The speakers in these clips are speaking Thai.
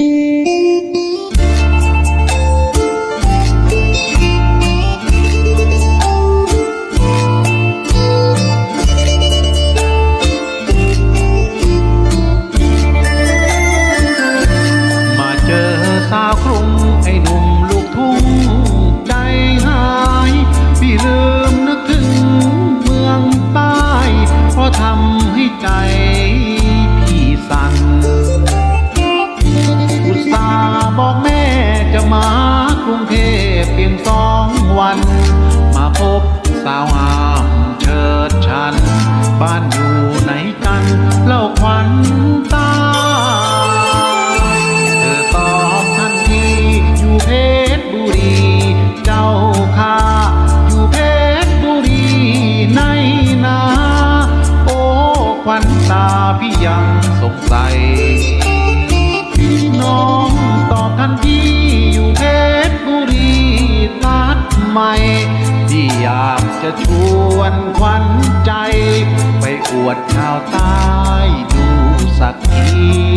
ม วัน มาพบสาวงามเชิดชัน บ้านอยู่ไหนกันเล่าขวัญตา เธอตอบทันทีอยู่เพชรบุรี เจ้าค่าอยู่เพชรบุรีในนาโอ้ขวัญตาพี่ยังสงสัยน้องตอบทันทีอยู่เพชร จะชวนควันใจ ไปอวดชาวใต้ดูสักที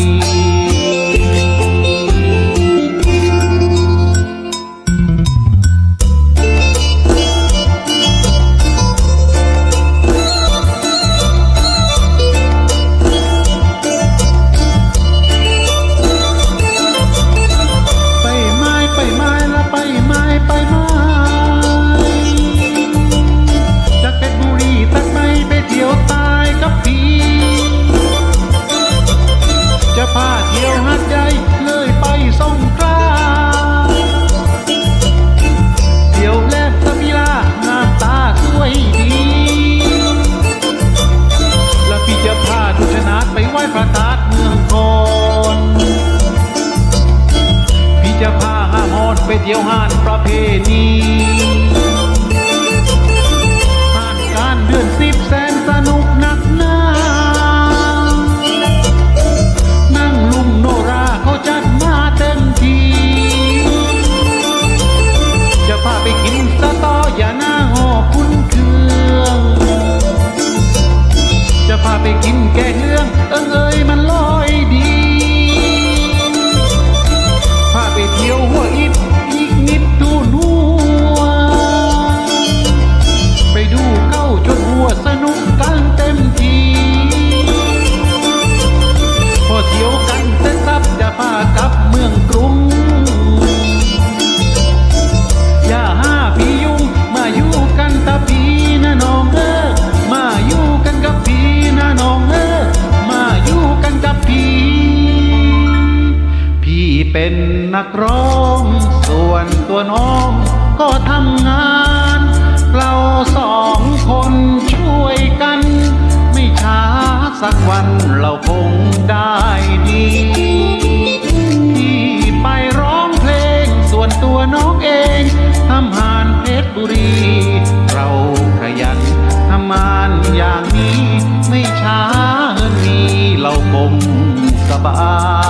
ไปเที่ยวห้านประเพณี เป็นนักร้อง ส่วนตัวน้องก็ทำงาน เราสองคนช่วยกัน ไม่ช้าสักวันเราคงได้ดีพี่ไปร้องเพลง ส่วนตัวน้องเองทำหานเพชรบุรี เราขยันทำงานอย่างนี้ ไม่ช้าเฮินนี้เราคงสบาย